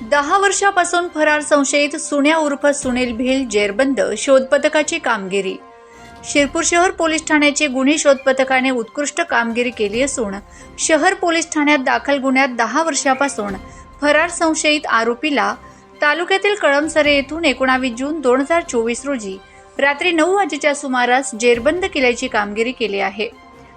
दहा वर्षापासून फरार संशयित सुन्या उर्फ सुनील भिल जेरबंद शोध पथकाची कामगिरी. शिरपूर शहर पोलीस ठाण्याचे गुन्हे शोध पथकाने उत्कृष्ट कामगिरी केली असून शहर पोलीस ठाण्यात दाखल गुन्ह्यात दहा वर्षापासून फरार संशयित आरोपीला तालुक्यातील कळमसरे येथून एकोणावीस जून दोन हजार चोवीस रोजी रात्री नऊ वाजेच्या सुमारास जेरबंद केल्याची कामगिरी केली आहे.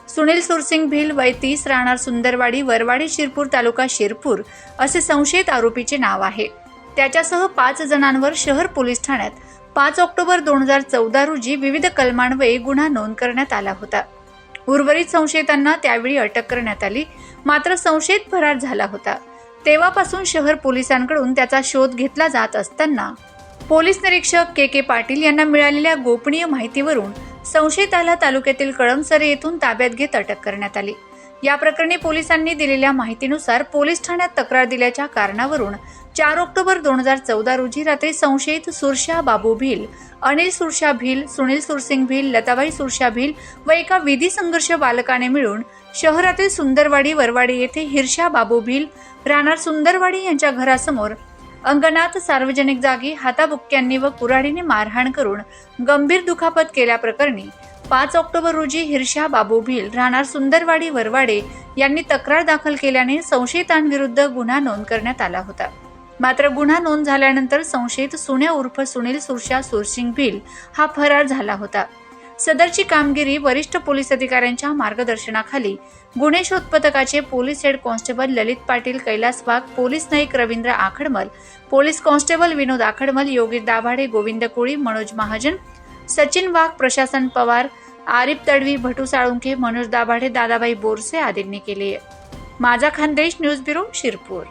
सुनील सुरसिंग भिल वय तीस राहणार सुंदरवाडी वरवाडी शिरपूर तालुका शिरपूर असे संशयित आरोपीचे नाव आहे. त्याच्यासह पाच जणांवर शहर पोलीस ठाण्यात पाच ऑक्टोबर दोन हजार चौदा रोजी विविध कलमान्वये गुन्हा नोंद करण्यात आला होता. उर्वरित संशयितांना त्यावेळी अटक करण्यात आली. मात्र संशयित फरार झाला होता. तेव्हापासून शहर पोलिसांकडून त्याचा शोध घेतला जात असताना पोलीस निरीक्षक के के पाटील यांना मिळालेल्या गोपनीय माहितीवरून संशयिताला तालुक्यातील कळमसरे येथून ताब्यात घेत अटक करण्यात आली. या प्रकरणी पोलिसांनी दिलेल्या माहितीनुसार पोलीस ठाण्यात तक्रार दिल्याच्या कारणावरून चार ऑक्टोबर दोन हजार चौदा रोजी रात्री संशयित सुरशा बाबू भिल अनिल सुरशा भिल सुनील सुरसिंग भिल लताबाई सुरशा भिल व एका विधी संघर्ष बालकाने मिळून शहरातील सुंदरवाडी वरवाडी येथे हिरशा बाबू भिल राहणार सुंदरवाडी यांच्या घरासमोर अंगणात सार्वजनिक जागी हाताबुक्क्यांनी व कुऱ्हाडीने मारहाण करून गंभीर दुखापत केल्याप्रकरणी पाच ऑक्टोबर रोजी हिरशा बाबू भिल राहणार सुंदरवाडी वरवाडे यांनी तक्रार दाखल केल्याने संशयितांविरुद्ध गुन्हा नोंद करण्यात आला होता. मात्र गुन्हा नोंद झाल्यानंतर संशयित सुन्या उर्फ सुनील सुरशा सुरसिंग भिल हा फरार झाला होता. सदरची कामगिरी वरिष्ठ पोलीस अधिकाऱ्यांच्या मार्गदर्शनाखाली. गुन्हे शोध पथकाचे police head constable Lalit Patil Kailas Wagh police Naik Ravindra Akhadmal police constable Vinod Akhadmal Yogi Dabhade Govind Koli Manoj Mahajan Sachin Wagh प्रशासन पवार आरिफ तडवी भटू साळुंखे मनोज दाभाडे दादाबाई बोरसे आदींनी केले. माझा खानदेश न्यूज ब्युरो शिरपूर.